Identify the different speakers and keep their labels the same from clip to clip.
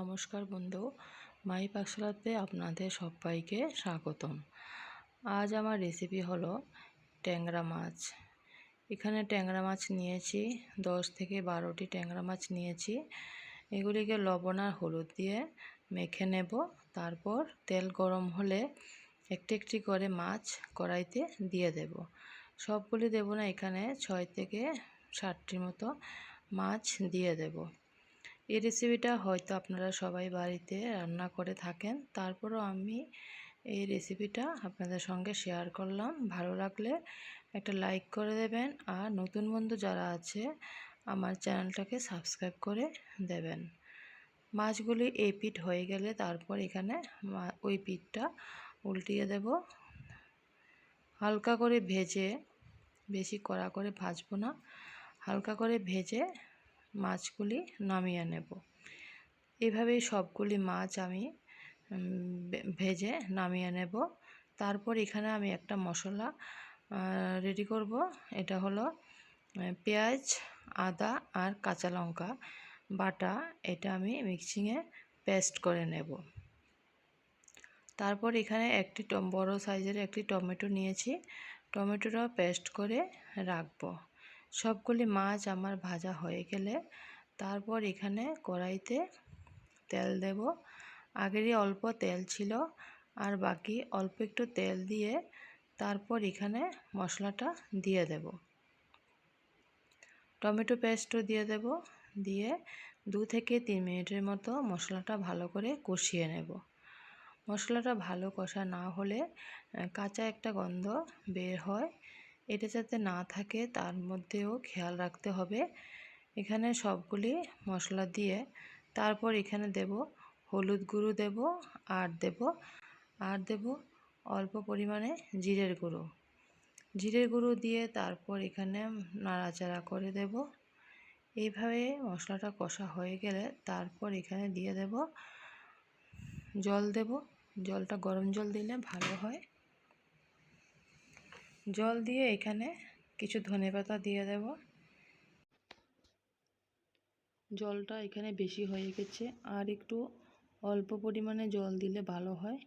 Speaker 1: নমস্কার বন্ধু। মাই পাকশালাতে আপনাদের সবাইকে স্বাগতম। আজ আমার রেসিপি হলো ট্যাংরা মাছ। এখানে ট্যাংরা মাছ নিয়েছি, দশ থেকে বারোটি ট্যাংরা মাছ নিয়েছি। এগুলিকে লবণ আর হলুদ দিয়ে মেখে নেব। তারপর তেল গরম হলে একটি একটি করে মাছ কড়াইতে দিয়ে দেব। সবগুলি দেব না, এখানে ছয় থেকে ষাটটির মতো মাছ দিয়ে দেবো। এই রেসিপিটা হয়তো আপনারা সবাই বাড়িতে রান্না করে থাকেন। তারপরও আমি এই রেসিপিটা আপনাদের সঙ্গে শেয়ার করলাম। ভালো লাগলে একটা লাইক করে দেবেন আর নতুন বন্ধু যারা আছে, আমার চ্যানেলটাকে সাবস্ক্রাইব করে দেবেন। মাছগুলি এই পিঠ হয়ে গেলে তারপর এখানে ওই পিঠটা উল্টিয়ে দেব। হালকা করে ভেজে, বেশি কড়া করে ভাজবো না। হালকা করে ভেজে মাছগুলি নামিয়ে নেব। এভাবেই সবগুলি মাছ আমি ভেজে নামিয়ে নেব। তারপর এখানে আমি একটা মশলা রেডি করব। এটা হলো পেঁয়াজ, আদা আর কাঁচা লঙ্কা বাটা। এটা আমি মিক্সিংয়ে পেস্ট করে নেব। তারপর এখানে একটি বড় সাইজের একটি টমেটো নিয়েছি। টমেটোটা পেস্ট করে রাখব। সবগুলি মাছ আমার ভাজা হয়ে গেলে তারপর এখানে কড়াইতে তেল দেব। আগেরই অল্প তেল ছিল আর বাকি অল্প একটু তেল দিয়ে তারপর এখানে মশলাটা দিয়ে দেব। টমেটো পেস্টও দিয়ে দেব। দিয়ে দু থেকে তিন মিনিটের মতো মশলাটা ভালো করে কষিয়ে নেব। মশলাটা ভালো কষা না হলে কাঁচা একটা গন্ধ বের হয়। এটা যাতে না থাকে তার মধ্যেও খেয়াল রাখতে হবে। এখানে সবগুলি মশলা দিয়ে তারপর এখানে দেব হলুদ গুঁড়ো দেব, আর দেব আর দেব অল্প পরিমাণে জিরের গুঁড়ো। জিরের গুঁড়ো দিয়ে তারপর এখানে নাড়াচাড়া করে দেব। এইভাবে মশলাটা কষা হয়ে গেলে তারপর এখানে দিয়ে দেব। জল দেব, জলটা গরম জল দিলে ভালো হয়। জল দিয়ে এখানে কিছু ধনে পাতা দিয়ে দেব। জলটা এখানে বেশি হয়ে গেছে, আর একটু অল্প পরিমাণে জল দিলে ভালো হয়।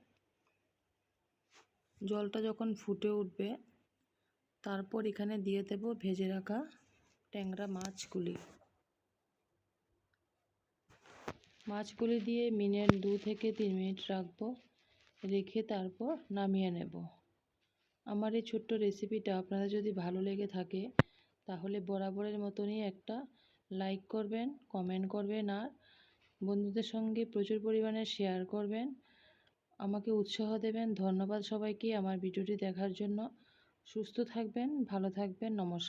Speaker 1: জলটা যখন ফুটে উঠবে, তারপর এখানে দিয়ে দেব ভেজে রাখা ট্যাংরা মাছগুলি। মাছগুলি দিয়ে মিনিট দু থেকে তিন মিনিট রাখব, রেখে তারপর নামিয়ে নেব। আমার এই ছোট্ট রেসিপিটা আপনাদের যদি ভালো লেগে থাকে, তাহলে বরাবরের মতনই একটা লাইক করবেন কমেন্ট করবেন আর বন্ধুদের সঙ্গে প্রচুর পরিমাণে শেয়ার করবেন। আমাকে উৎসাহ দেবেন। ধন্যবাদ সবাইকে আমার ভিডিওটি দেখার জন্য। সুস্থ থাকবেন, ভালো থাকবেন, নমস্কার।